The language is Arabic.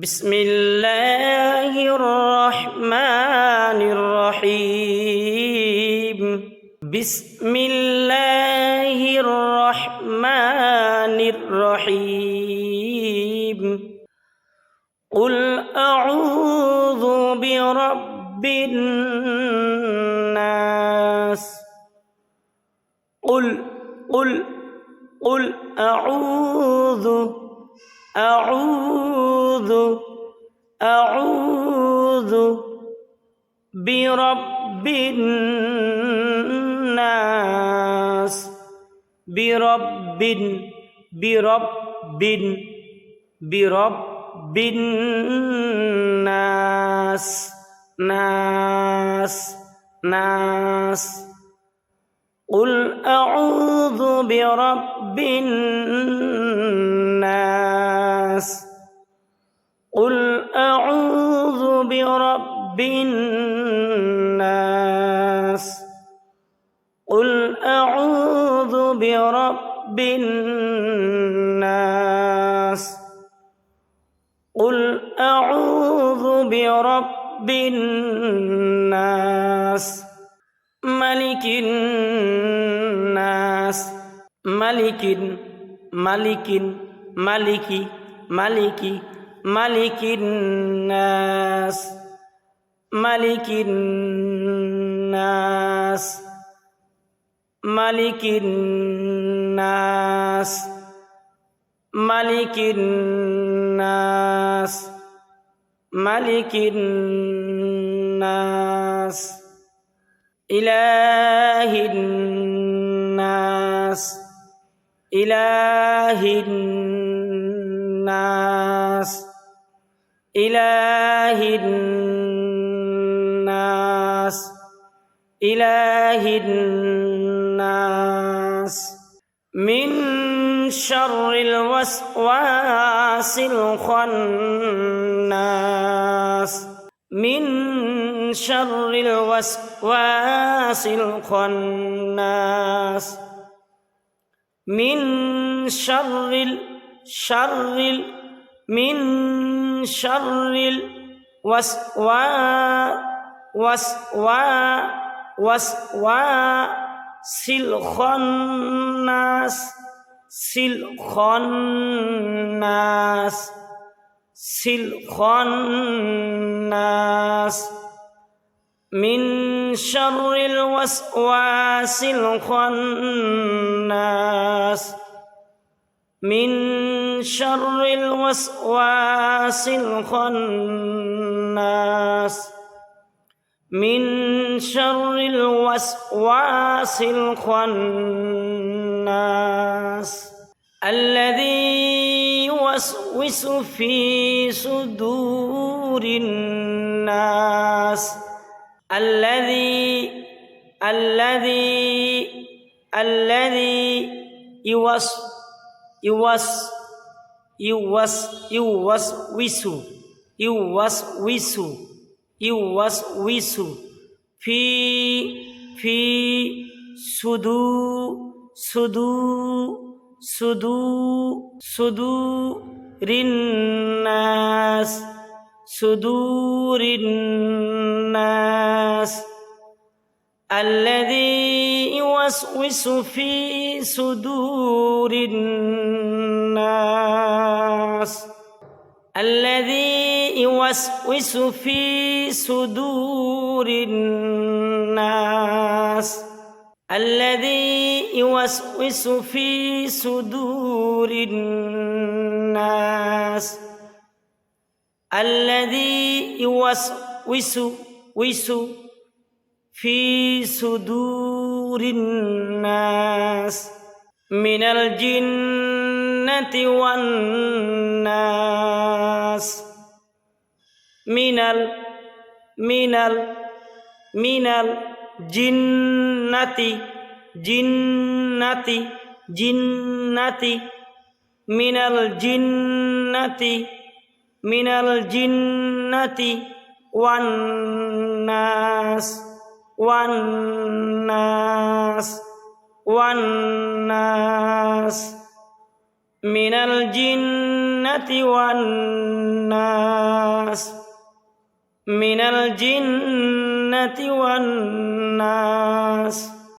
بسم الله الرحمن الرحيم. بسم الله الرحمن الرحيم. قل أعوذ برب الناس. قل قل قل أعوذ أعوذ أعوذ برب الناس برب برب برب الناس ناس ناس قل أعوذ برب الناس قل أعوذ برب الناس قل أعوذ برب الناس ملك الناس ملك ملك ملك ملك ملك الناس ملك الناس ملك الناس ملك الناس ملك الناس إله الناس من شر الوسواس الخناس. من شر الوسواس الخناس. من شر الشر من شر الوسواس وسوا وسواس الخناس الخناس الخناس من شر الوسواس الخناس من شر الوسواس الخناس من شر الوسواس الخناس الذي يوسوس في صدور الناس الذي الذي الذي يوس يوس يوس يوسوس يوسوس يوسوس في في صدور صدور صدور صدور الناس صدور الناس الذي يوسوس في صدور الناس الذي يوسوس في صدور الناس. الذي يوسوس في صدور الناس. الذي يوسوس وس في صدور الناس. من الجنة والناس. من ال من ال من الجنة جنة جنة من الجنة من الجنة والناس والناس والناس من الجنة والناس من الجنة والناس